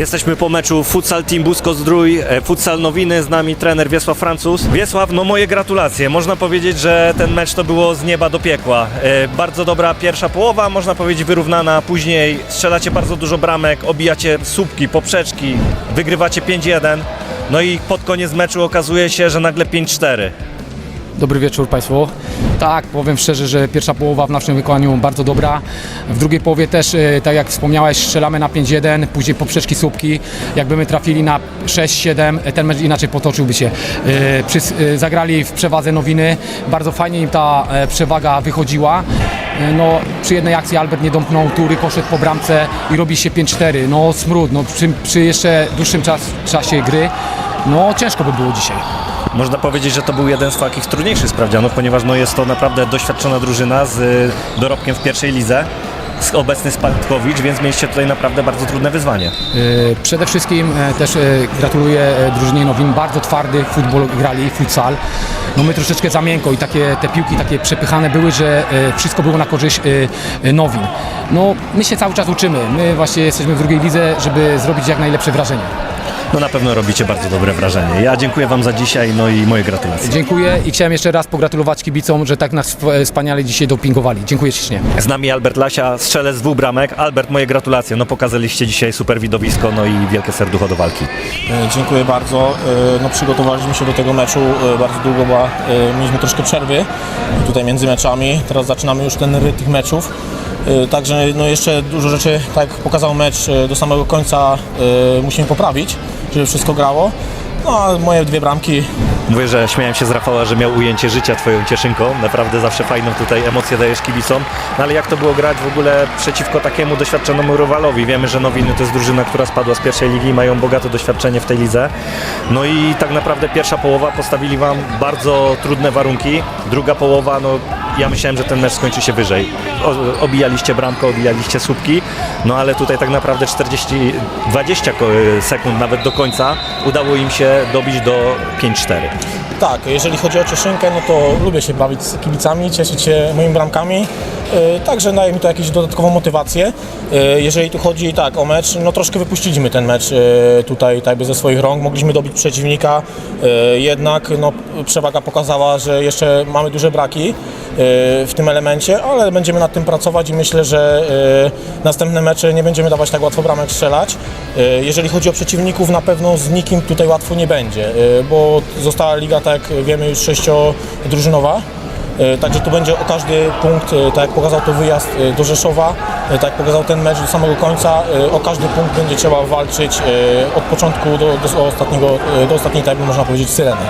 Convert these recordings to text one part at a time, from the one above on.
Jesteśmy po meczu Futsal Team Busko Zdrój, e, Futsal Nowiny, z nami trener Wiesław Francuz. Wiesław, no moje gratulacje. Można powiedzieć, że ten mecz to było z nieba do piekła. E, Bardzo dobra pierwsza połowa, można powiedzieć wyrównana. Później strzelacie bardzo dużo bramek, obijacie słupki, poprzeczki, wygrywacie 5-1. No i pod koniec meczu okazuje się, że nagle 5-4. Dobry wieczór Państwu. Tak, powiem szczerze, że pierwsza połowa w naszym wykonaniu bardzo dobra. W drugiej połowie też, e, tak jak wspomniałeś, strzelamy na 5-1, później poprzeczki słupki. Jakby my trafili na 6-7, e, ten mecz inaczej potoczyłby się. E, Zagrali w przewadze nowiny, bardzo fajnie im ta przewaga wychodziła. No, przy jednej akcji Albert nie domknął tury, poszedł po bramce i robi się 5-4. No smród, no, przy, przy jeszcze dłuższym czas, czasie gry, no ciężko by było dzisiaj. Można powiedzieć, że to był jeden z takich trudniejszych sprawdzianów, ponieważ no, jest to naprawdę doświadczona drużyna z y, dorobkiem w pierwszej lidze. Obecny Spartkowicz, więc mieliście tutaj naprawdę bardzo trudne wyzwanie. E, Przede wszystkim e, też e, gratuluję e, drużynie Nowin. Bardzo twardy futbol grali, futsal. No my troszeczkę za miękko i takie, te piłki takie przepychane były, że wszystko było na korzyść Nowin. No my się cały czas uczymy. My właśnie jesteśmy w drugiej lidze, żeby zrobić jak najlepsze wrażenie. No na pewno robicie bardzo dobre wrażenie. Ja dziękuję Wam za dzisiaj, no i moje gratulacje. Dziękuję i chciałem jeszcze raz pogratulować kibicom, że tak nas wspaniale dzisiaj dopingowali. Dziękuję ślicznie. Z nami Albert Lasia, strzelec z dwóch bramek. Albert, moje gratulacje. No pokazaliście dzisiaj super widowisko, no i wielkie serducho do walki. E, Dziękuję bardzo. E, No, przygotowaliśmy się do tego meczu e, bardzo długo, bo mieliśmy troszkę przerwy tutaj między meczami. Teraz zaczynamy już ten rytm tych meczów. E, Także no jeszcze dużo rzeczy, tak jak pokazał mecz, e, do samego końca e, musimy poprawić, żeby wszystko grało. No a moje dwie bramki Mówię, że śmiałem się z Rafała, że miał ujęcie życia twoją cieszynką. Naprawdę zawsze fajną tutaj emocję dajesz kibicom. No ale jak to było grać w ogóle przeciwko takiemu doświadczonemu rywalowi? Wiemy, że Nowiny to jest drużyna, która spadła z pierwszej ligi, mają bogate doświadczenie w tej lidze. No i tak naprawdę pierwsza połowa postawili wam bardzo trudne warunki. Druga połowa, no ja myślałem, że ten mecz skończy się wyżej. O, obijaliście bramkę, obijaliście słupki, no ale tutaj tak naprawdę 40, 20 ko- sekund nawet do końca udało im się dobić do 5-4. Tak, jeżeli chodzi o Cieszynkę, no to lubię się bawić z kibicami, cieszyć się moimi bramkami. E, Także daje mi to jakąś dodatkową motywację. E, Jeżeli tu chodzi tak o mecz, no troszkę wypuściliśmy ten mecz e, tutaj tak jakby ze swoich rąk. Mogliśmy dobić przeciwnika, jednak no, przewaga pokazała, że jeszcze mamy duże braki w tym elemencie, ale będziemy nad tym pracować i myślę, że następne mecze nie będziemy dawać tak łatwo bramek strzelać. Jeżeli chodzi o przeciwników, na pewno z nikim tutaj łatwo nie będzie, bo została liga, tak jak wiemy, już sześciodrużynowa. E, Także tu będzie o każdy punkt, e, tak jak pokazał to wyjazd e, do Rzeszowa, tak jak pokazał ten mecz do samego końca, o każdy punkt będzie trzeba walczyć od początku do, do ostatniego, do ostatniej tak można powiedzieć syreny.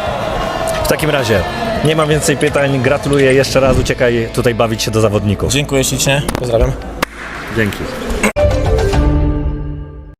W takim razie nie mam więcej pytań. Gratuluję jeszcze raz. Uciekaj tutaj bawić się do zawodników. Dziękuję ślicznie, pozdrawiam. Dzięki.